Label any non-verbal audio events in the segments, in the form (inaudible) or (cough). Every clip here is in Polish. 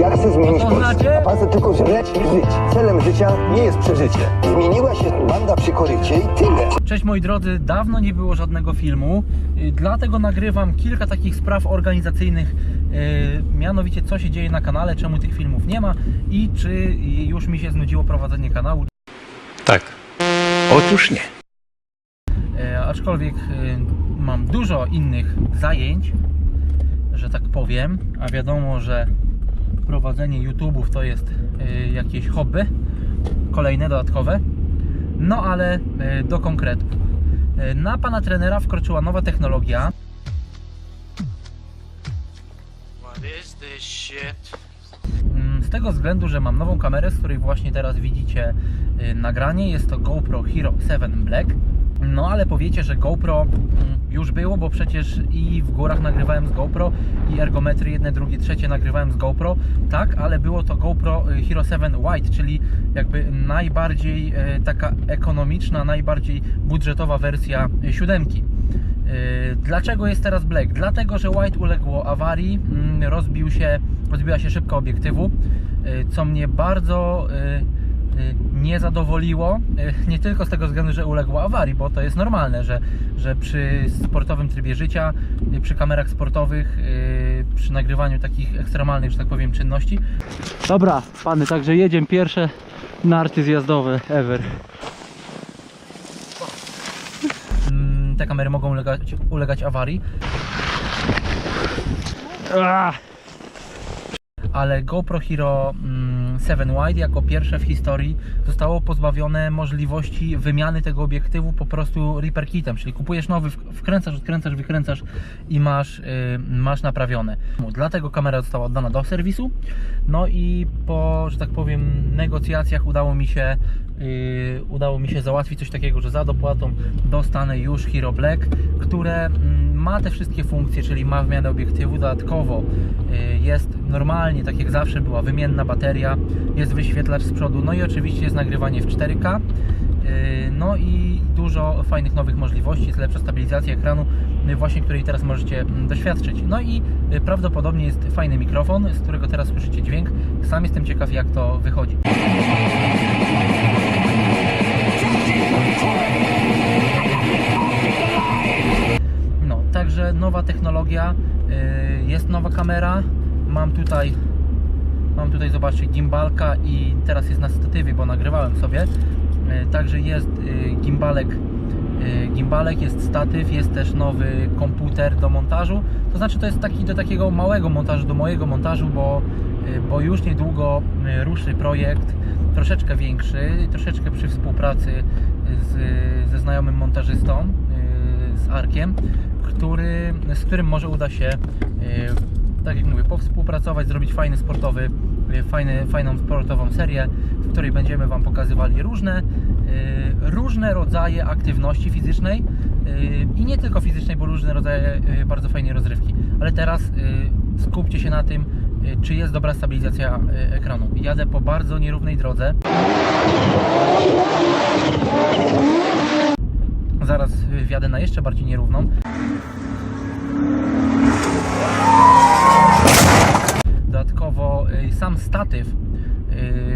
Ja chcę zmienić Polskę, a pan chce tylko żyć. żyć. Celem życia nie jest przeżycie. Zmieniła się banda przy korycie i tyle. Cześć moi drodzy, dawno nie było żadnego filmu, y, dlatego nagrywam kilka takich spraw organizacyjnych, y, mianowicie co się dzieje na kanale, czemu tych filmów nie ma i czy już mi się znudziło prowadzenie kanału, Tak. Otóż nie. E, aczkolwiek mam dużo innych zajęć, że tak powiem, a wiadomo, że prowadzenie YouTube'ów to jest e, jakieś hobby, kolejne, dodatkowe. No ale e, do konkretów. E, Na pana trenera wkroczyła nowa technologia. Mm, Z tego względu, że mam nową kamerę, z której właśnie teraz widzicie y, nagranie. Jest to GoPro Hero 7 Black. No ale powiecie, że GoPro mm, już było, bo przecież i w górach nagrywałem z GoPro, i ergometry jedne, drugie, trzecie nagrywałem z GoPro. Tak, ale było to GoPro y, Hero 7 White, czyli jakby najbardziej y, taka ekonomiczna, najbardziej budżetowa wersja y, siódemki. Yy, Dlaczego jest teraz black? Dlatego, że White uległo awarii, mm, rozbił się, rozbiła się szybka obiektywu, co mnie bardzo nie zadowoliło. Yy, Nie tylko z tego względu, że uległo awarii, bo to jest normalne, że, że przy sportowym trybie życia, yy, przy kamerach sportowych, przy nagrywaniu takich ekstremalnych, że tak powiem, czynności. Dobra, pany, także jedziemy pierwsze narty zjazdowe ever. Mm, te kamery mogą ulegać, ulegać awarii. Ale GoPro Hero mm, 7 Wide jako pierwsze w historii zostało pozbawione możliwości wymiany tego obiektywu po prostu Reaper Kitem, czyli kupujesz nowy, wk- wkręcasz, odkręcasz, wykręcasz i masz, y, masz naprawione. Dlatego kamera została oddana do serwisu. No i po, że tak powiem, negocjacjach udało mi się Yy, udało mi się załatwić coś takiego, że za dopłatą dostanę już Hero Black, które mm, ma te wszystkie funkcje, czyli ma wymianę obiektywu, dodatkowo yy, jest normalnie, tak jak zawsze była wymienna bateria, jest wyświetlacz z przodu, no i oczywiście jest nagrywanie w 4K. Yy, No i dużo fajnych nowych możliwości, jest lepsza stabilizacja ekranu, yy, właśnie której teraz możecie mm, doświadczyć. No i prawdopodobnie jest fajny mikrofon, z którego teraz słyszycie dźwięk. Sam jestem ciekaw jak to wychodzi. No, nowa technologia, yy, jest nowa kamera. Mam tutaj, mam tutaj zobaczcie gimbalka i teraz jest na statywie, bo nagrywałem sobie. Yy, Także jest yy, gimbalek, gimbalek, jest statyw, jest też nowy komputer do montażu. To znaczy to jest taki do takiego małego montażu, do mojego montażu, bo, bo już niedługo ruszy projekt troszeczkę większy, troszeczkę przy współpracy z, ze znajomym montażystą, z Arkiem, który, z którym może uda się, yy, tak jak mówię, powspółpracować, zrobić fajny sportowy, yy, fajny, fajną sportową serię, w której będziemy Wam pokazywali różne, yy, różne rodzaje aktywności fizycznej i nie tylko fizycznej, bo różne rodzaje bardzo fajnej rozrywki. Ale teraz skupcie się na tym, czy jest dobra stabilizacja ekranu. Jadę po bardzo nierównej drodze. Zaraz yy, wjadę na jeszcze bardziej nierówną. Dodatkowo y, sam statyw,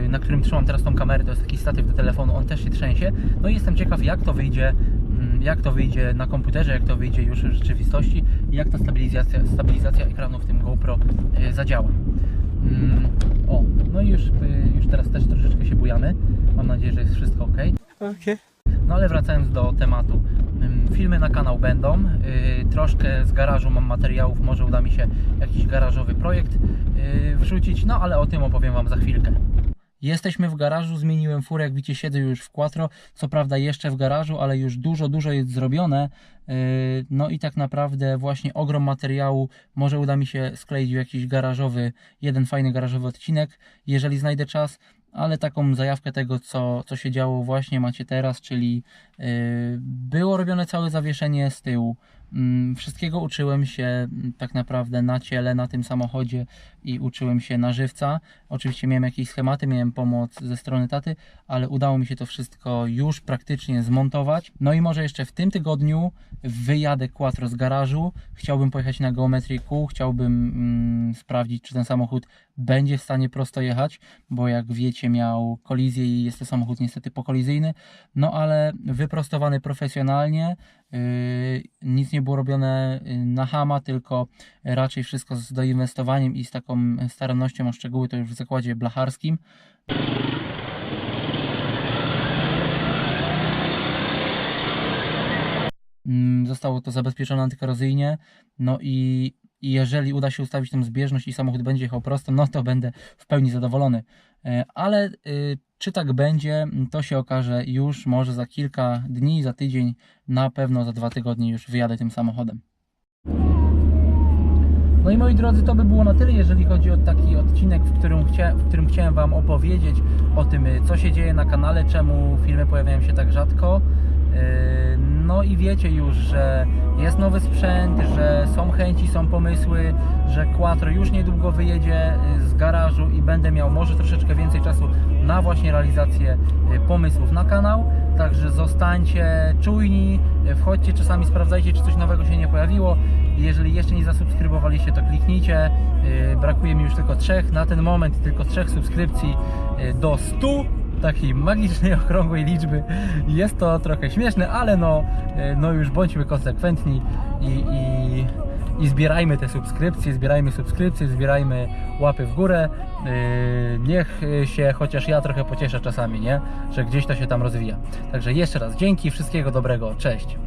y, na którym trzymam teraz tą kamerę, to jest taki statyw do telefonu, on też się trzęsie. No i jestem ciekaw, jak to wyjdzie, mm, jak to wyjdzie na komputerze, jak to wyjdzie już w rzeczywistości i jak ta stabilizacja, stabilizacja ekranu w tym GoPro y, zadziała. Mm, O, no i już, y, już teraz też troszeczkę się bujamy. Mam nadzieję, że jest wszystko ok. No ale wracając do tematu. Filmy na kanał będą. Yy, Troszkę z garażu mam materiałów, może uda mi się jakiś garażowy projekt yy, wrzucić, no ale o tym opowiem Wam za chwilkę. Jesteśmy w garażu, zmieniłem furę, jak widzicie siedzę już w Quattro, co prawda jeszcze w garażu, ale już dużo, dużo jest zrobione. Yy, No i tak naprawdę właśnie ogrom materiału, może uda mi się skleić w jakiś garażowy, jeden fajny garażowy odcinek, jeżeli znajdę czas, ale taką zajawkę tego, co, co się działo właśnie macie teraz, czyli yy, było robione całe zawieszenie z tyłu. Mm, Wszystkiego uczyłem się mm, tak naprawdę na ciele, na tym samochodzie i uczyłem się na żywca. Oczywiście miałem jakieś schematy, miałem pomoc ze strony taty, ale udało mi się to wszystko już praktycznie zmontować. No i może jeszcze w tym tygodniu wyjadę quattro z garażu. Chciałbym pojechać na geometrię kół, chciałbym mm, sprawdzić, czy ten samochód będzie w stanie prosto jechać, bo jak wiecie miał kolizję i jest to samochód niestety pokolizyjny, no ale wyprostowany profesjonalnie, nic nie było robione yy, na hama, tylko raczej wszystko z doinwestowaniem i z taką starannością o szczegóły, to już w zakładzie blacharskim. Mm, Zostało to zabezpieczone antykorozyjnie. No i, jeżeli uda się ustawić tę zbieżność i samochód będzie jechał prosto, no to będę w pełni zadowolony. E, Ale czy tak będzie, to się okaże już może za kilka dni, za tydzień, na pewno za dwa tygodnie już wyjadę tym samochodem. No i moi drodzy, to by było na tyle, jeżeli chodzi o taki odcinek, w którym, chcia, w którym chciałem Wam opowiedzieć o tym, y, co się dzieje na kanale, czemu filmy pojawiają się tak rzadko. Yy, No i wiecie już, że jest nowy sprzęt, że są chęci, są pomysły, że Quattro już niedługo wyjedzie y, z garażu i będę miał może troszeczkę więcej czasu na właśnie realizację y, pomysłów na kanał. Także zostańcie czujni, wchodźcie czasami, sprawdzajcie, czy coś nowego się nie pojawiło. Jeżeli jeszcze nie zasubskrybowaliście, to kliknijcie. Yy, Brakuje mi już tylko trzech, na ten moment tylko trzech subskrypcji yy, do 100 takiej magicznej, (laughs) okrągłej liczby. Jest to trochę śmieszne, ale no, yy, no już bądźmy konsekwentni i, i, i zbierajmy te subskrypcje, zbierajmy subskrypcje, zbierajmy łapy w górę. Yy, niech yy, się chociaż ja trochę pocieszę czasami, nie? Że gdzieś to się tam rozwija. Także jeszcze raz dzięki, wszystkiego dobrego, cześć.